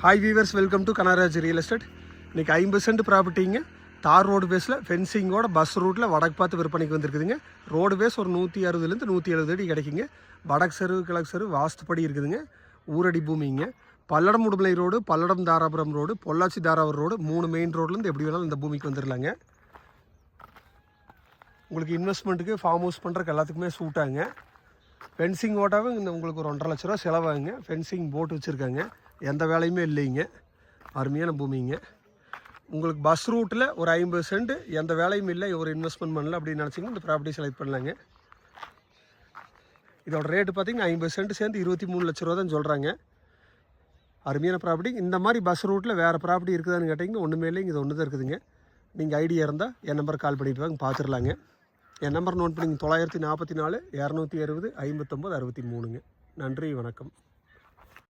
Hi viewers welcome to Kanaraj real estate இன்றைக்கி ஐம்பது send ப்ராப்பர்ட்டிங்க தார் ரோடு பேஸில் ஃபென்சிங்கோட பஸ் ரூட்டில் வடக்கு பார்த்து விற்பனைக்கு வந்திருக்குதுங்க. ரோடு பேஸ் ஒரு நூற்றி அறுபதுலேருந்து நூற்றி எழுபது அடி கிடைக்குங்க. வடக்கு செருவு கிழக்கு செருவு வாஸ்துப்படி இருக்குதுங்க. ஊரடி பூமிங்க Palladam Udumalai road Palladam Dharapuram road Pollachi Dharapuram road மூணு மெயின் ரோட்லேருந்து எப்படி வேணாலும் இந்த பூமிக்கு வந்துடலாங்க உங்களுக்கு இன்வெஸ்ட்மெண்ட்டுக்கு ஃபார்ம் ஹவுஸ் பண்ணுறக்கு எல்லாத்துக்குமே சூட்டாங்க ஃபென்சிங் ஓட்டாவும் இந்த உங்களுக்கு ஒரு ஒன்றரை லட்ச ரூபா செலவாகுங்க. ஃபென்சிங் போட்டு வச்சுருக்காங்க. எந்த வேலையுமே இல்லைங்க. அருமையான பூமிங்க. உங்களுக்கு பஸ் ரூட்டில் ஒரு ஐம்பது சென்ட் எந்த வேலையும் இல்லை. ஒரு இன்வெஸ்ட்மெண்ட் பண்ணல அப்படின்னு நினச்சிங்கன்னா இந்த ப்ராப்பர்ட்டி செலக்ட் பண்ணலாங்க. இதோட ரேட்டு பார்த்தீங்கன்னா ஐம்பது சென்ட் சேர்ந்து இருபத்தி மூணு லட்ச ரூபா தான் சொல்கிறாங்க அருமையான ப்ராப்பர்ட்டி இந்த மாதிரி பஸ் ரூட்டில் வேறு ப்ராப்பர்ட்டி இருக்குதான்னு கேட்டிங்கன்னா ஒன்றுமே இல்லைங்க. இது ஒன்று தான் இருக்குதுங்க. நீங்கள் ஐடியா இருந்தால் என் நம்பர் கால் பண்ணிட்டு வாங்க பார்த்துடலாங்க என் நம்பர் நோட் பண்ணிங்க தொள்ளாயிரத்தி நாற்பத்தி நாலு இரநூத்தி அறுபது ஐம்பத்தொம்பது அறுபத்தி மூணுங்க. நன்றி வணக்கம்.